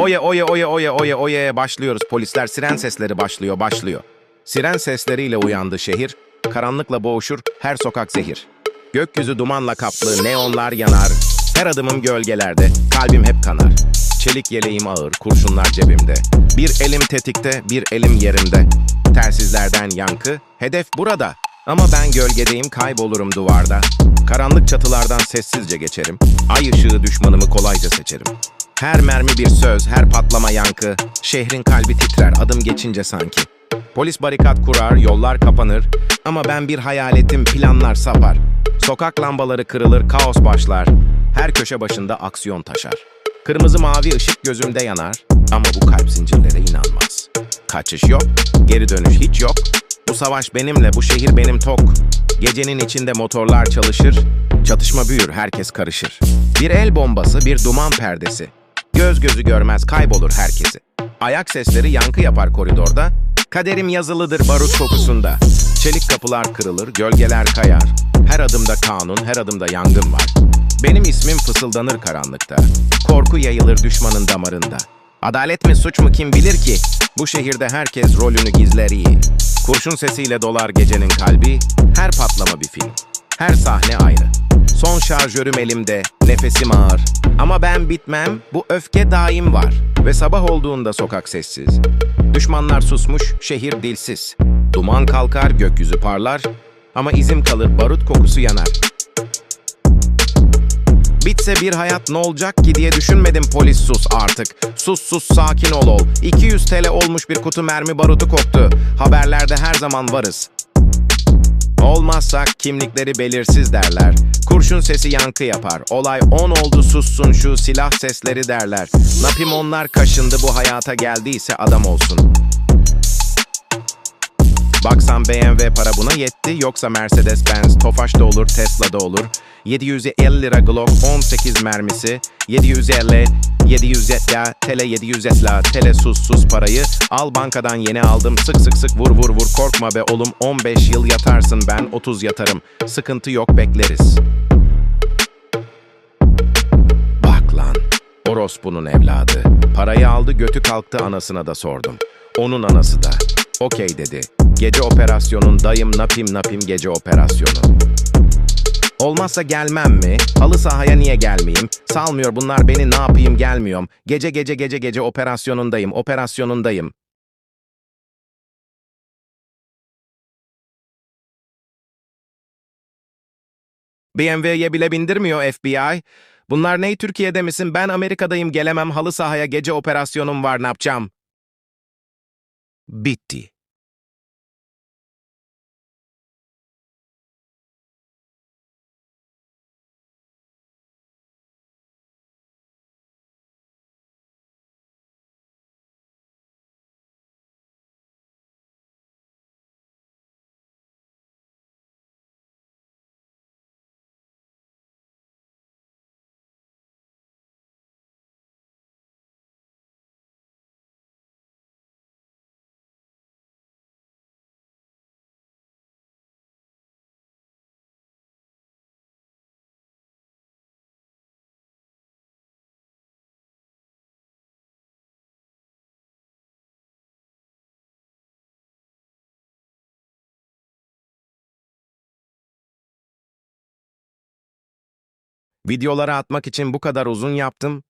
Oye oye oye oye oye oye başlıyoruz. Polisler siren sesleri başlıyor başlıyor. Siren sesleriyle uyandı şehir. Karanlıkla boğuşur her sokak zehir. Gökyüzü dumanla kaplı neonlar yanar. Her adımım gölgelerde kalbim hep kanar. Çelik yeleğim ağır kurşunlar cebimde. Bir elim tetikte bir elim yerimde. Tersizlerden yankı hedef burada. Ama ben gölgedeyim kaybolurum duvarda. Karanlık çatılardan sessizce geçerim. Ay ışığı düşmanımı kolayca seçerim. Her mermi bir söz, her patlama yankı. Şehrin kalbi titrer adım geçince sanki. Polis barikat kurar, yollar kapanır. Ama ben bir hayaletim, planlar sapar. Sokak lambaları kırılır, kaos başlar. Her köşe başında aksiyon taşar. Kırmızı mavi ışık gözümde yanar. Ama bu kalp zincirlere inanmaz. Kaçış yok, geri dönüş hiç yok. Bu savaş benimle, bu şehir benim tok. Gecenin içinde motorlar çalışır, çatışma büyür, herkes karışır. Bir el bombası, bir duman perdesi. Göz gözü görmez, kaybolur herkesi. Ayak sesleri yankı yapar koridorda. Kaderim yazılıdır barut kokusunda. Çelik kapılar kırılır, gölgeler kayar. Her adımda kanun, her adımda yangın var. Benim ismim fısıldanır karanlıkta. Korku yayılır düşmanın damarında. Adalet mi suç mu kim bilir ki? Bu şehirde herkes rolünü gizler iyi. Kurşun sesiyle dolar gecenin kalbi. Her patlama bir film. Her sahne ayrı. Son şarjörüm elimde, nefesim ağır. Ama ben bitmem, bu öfke daim var. Ve sabah olduğunda sokak sessiz. Düşmanlar susmuş, şehir dilsiz. Duman kalkar, gökyüzü parlar. Ama izim kalır, barut kokusu yanar. Bitse bir hayat ne olacak ki diye düşünmedim polis sus artık. Sus sus sakin ol ol. 200 TL olmuş bir kutu mermi barutu koktu. Haberlerde her zaman varız. Olmazsak kimlikleri belirsiz derler. Kurşun sesi yankı yapar. Olay 10 oldu sussun şu silah sesleri derler. Napim onlar kaşındı bu hayata geldiyse adam olsun. Baksan BMW para buna yetti. Yoksa Mercedes Benz Tofaş da olur Tesla da olur. 750 lira Glock 18 mermisi. 750 700 ya. Tele 700 la. Tele sus sus parayı. Al bankadan yeni aldım. Sık sık sık vur vur vur. Korkma be oğlum. 15 yıl yatarsın. Ben 30 yatarım. Sıkıntı yok bekleriz. Bak lan. Orospunun evladı. Parayı aldı götü kalktı anasına da sordum. Onun anası da. Okey dedi Gece operasyonun dayım napim napim gece operasyonu. Olmazsa gelmem mi? Halı sahaya niye gelmeyeyim? Salmıyor bunlar beni ne yapayım gelmiyorum. Gece gece gece gece operasyonundayım, operasyonundayım. BMW'ye bile bindirmiyor FBI. Bunlar ney Türkiye'de misin? Ben Amerika'dayım gelemem halı sahaya gece operasyonum var ne yapacağım? Bitti. Videoları atmak için bu kadar uzun yaptım.